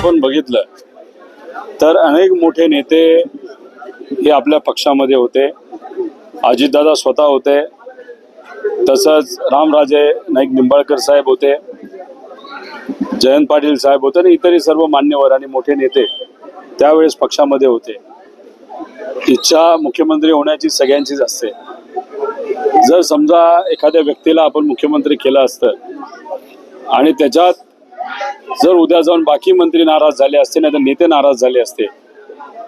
आपण बघितलं तर अनेक मोठे नेते हे आपल्या पक्षामध्ये होते. अजितदादा स्वतः होते. तसंच रामराजे नाईक निंबाळकर साहेब होते. जयंत पाटील साहेब होते आणि इतरही सर्व मान्यवर आणि मोठे नेते त्यावेळेस पक्षामध्ये होते. इच्छा मुख्यमंत्री होण्याची सगळ्यांचीच असते. जर समजा एखाद्या व्यक्तीला आपण मुख्यमंत्री केलं असतं आणि त्याच्यात जर उद्या जाऊन बाकी मंत्री नाराज झाले असते नाही तर नेते नाराज झाले असते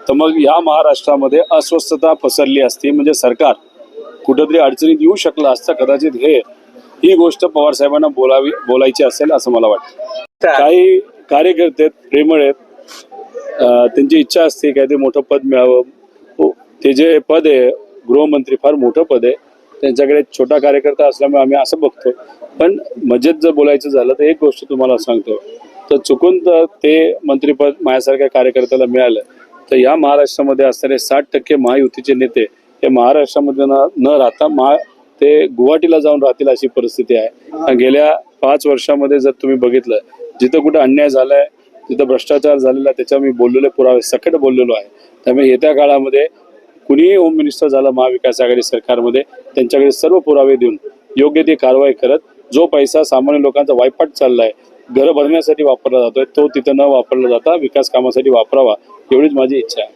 तर मग या महाराष्ट्रामध्ये अस्वस्थता पसरली असती. म्हणजे सरकार कुठंतरी अडचणीत येऊ शकलं असतं कदाचित हे ही गोष्ट पवार साहेबांना बोलावी बोलायची असेल असं मला वाटतं. काही कार्यकर्ते प्रेमळ आहेत. त्यांची इच्छा असते काय ते मोठं पद मिळावं. हो, ते जे पद आहे गृहमंत्री फार मोठं पद आहे. त्यांच्याकडे छोटा कार्यकर्ता असल्यामुळे आम्ही असं बघतो. पण मजेत जर बोलायचं झालं तर एक गोष्ट तुम्हाला सांगतो. तर चुकून तर ते मंत्रीपद माझ्यासारख्या कार्यकर्त्याला मिळालं. तर या महाराष्ट्रामध्ये असणारे साठ टक्के महायुतीचे नेते हे महाराष्ट्रामध्ये न न राहता महा ते गुवाहाटीला जाऊन राहतील अशी परिस्थिती आहे. आणि गेल्या पाच वर्षामध्ये जर तुम्ही बघितलं जिथं कुठं अन्याय झालाय तिथं भ्रष्टाचार झालेला त्याच्या त्याच्यावर मी बोललेले पुरावे सकट बोललेलो आहे. त्यामुळे येत्या काळामध्ये कुणीही होम मिनिस्टर झालं महाविकास आघाडी सरकारमध्ये त्यांच्याकडे सर्व पुरावे देऊन योग्य ती कारवाई करत जो पैसा सामान्य लोकांचा वायपाट चाललाय घरं भरण्यासाठी वापरला जातोय तो तिथं न वापरला जाता विकास कामासाठी वापरावा एवढीच माझी इच्छा आहे.